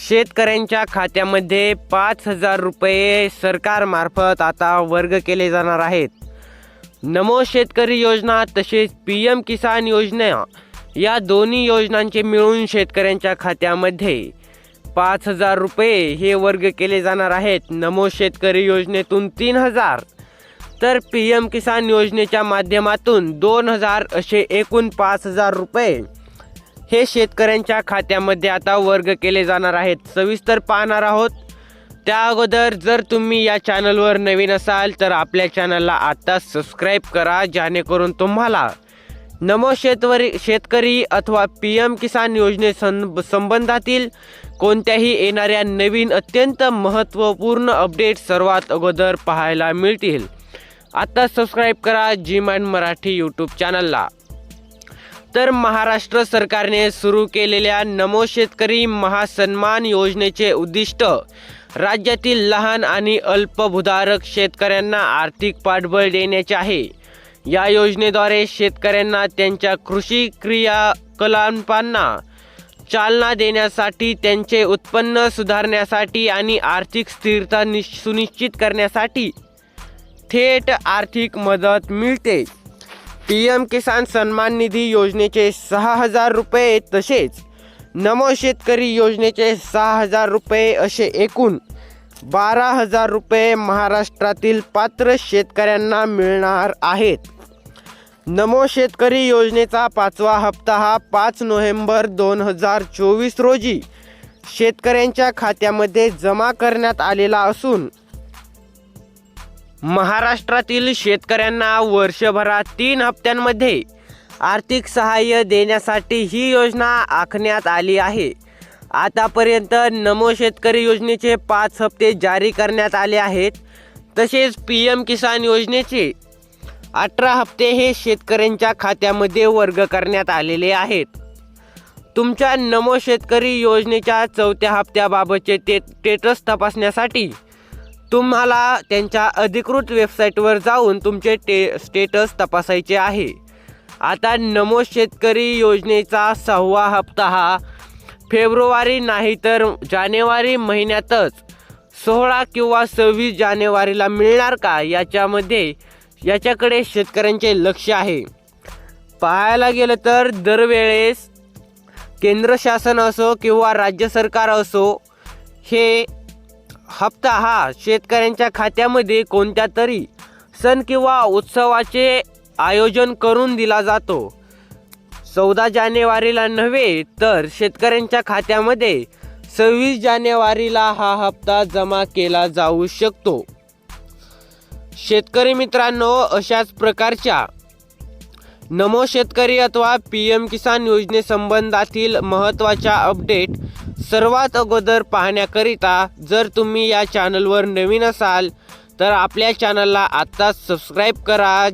शेतकऱ्यांच्या खात्यामध्ये पाच हजार रुपये सरकारमार्फत आता वर्ग केले जाणार आहेत. नमो शेतकरी योजना तसेच पी एम किसान योजना या दोन्ही योजनांचे मिळून शेतकऱ्यांच्या खात्यामध्ये पाच हजार रुपये हे वर्ग केले जाणार आहेत. नमो शेतकरी योजनेतून तीन हजार तर पी एम किसान योजनेच्या माध्यमातून दोन हजार असे एकूण पाच हजार रुपये. हे शेतकऱ्यांच्या खात्यामध्ये आता वर्ग केले जाणार आहेत. सविस्तर पाहणार आहोत. त्या अगोदर जर तुम्ही या चॅनलवर नवीन असाल तर आपल्या चॅनलला आता सबस्क्राईब करा जेणेकरून तुम्हाला नमो शेतवरी शेतकरी अथवा पी एम किसान योजने सं संबंधातील कोणत्याही येणाऱ्या नवीन अत्यंत महत्त्वपूर्ण अपडेट सर्वात अगोदर पाहायला मिळतील. आत्ता सबस्क्राईब करा जी मराठी यूट्यूब चॅनलला. तर महाराष्ट्र सरकारने सुरू केलेल्या नमो शेतकरी महासन्मान योजनेचे उद्दिष्ट राज्यातील लहान आणि अल्पभूधारक शेतकऱ्यांना आर्थिक पाठबळ देण्याचे आहे. या योजनेद्वारे शेतकऱ्यांना त्यांच्या कृषी क्रियाकलापांना चालना देण्यासाठी त्यांचे उत्पन्न सुधारण्यासाठी आणि आर्थिक स्थिरता निश सुनिश्चित करण्यासाठी थेट आर्थिक मदत मिळते. पी एम किसान सन्मान निधी योजनेचे सहा हजार रुपये तसेच नमो शेतकरी योजनेचे सहा हजार रुपये असे एकूण बारा हजार रुपये महाराष्ट्रातील पात्र शेतकऱ्यांना मिळणार आहेत. नमो शेतकरी योजनेचा पाचवा हप्ता हा पाच नोव्हेंबर दोन हजार चोवीस रोजी शेतकऱ्यांच्या खात्यामध्ये जमा करण्यात आलेला असून महाराष्ट्रातील शेतकऱ्यांना वर्षभरात तीन हप्त्यांमध्ये आर्थिक सहाय्य देण्यासाठी ही योजना आखण्यात आली आहे. आतापर्यंत नमो शेतकरी योजनेचे पाच हप्ते जारी करण्यात आले आहेत. तसेच पी एम किसान योजनेचे अठरा हप्ते हे शेतकऱ्यांच्या खात्यामध्ये वर्ग करण्यात आलेले आहेत. तुमच्या नमो शेतकरी योजनेच्या चौथ्या हप्त्याबाबतचे ते स्टेटस तपासण्यासाठी तुम्हाला त्यांच्या अधिकृत वेबसाईटवर जाऊन तुमचे टे स्टेटस तपासायचे आहे. आता नमो शेतकरी योजनेचा सहावा हप्ता हा फेब्रुवारी नाही तर जानेवारी महिन्यातच सोळा किंवा सव्वीस जानेवारीला मिळणार का याच्यामध्ये याच्याकडे शेतकऱ्यांचे लक्ष आहे. पाहायला गेलं तर दरवेळेस केंद्र शासन असो किंवा राज्य सरकार असो हे हप्ता हा शेतकऱ्यांच्या खात्यामध्ये कोणत्या तरी सण किंवा उत्सवाचे आयोजन करून दिला जातो. चौदा जानेवारीला नव्हे तर शेतकऱ्यांच्या खात्यामध्ये सव्वीस जानेवारीला हा हप्ता जमा केला जाऊ शकतो. शेतकरी मित्रांनो अशाच प्रकारच्या नमो शेतकरी अथवा पी एम किसान योजनेसंबंधातील महत्त्वाच्या अपडेट सर्वात अगोदर पाहण्याकरिता जर तुम्ही या चॅनलवर नवीन असाल तर आपल्या चॅनलला आत्ताच सबस्क्राईब करा.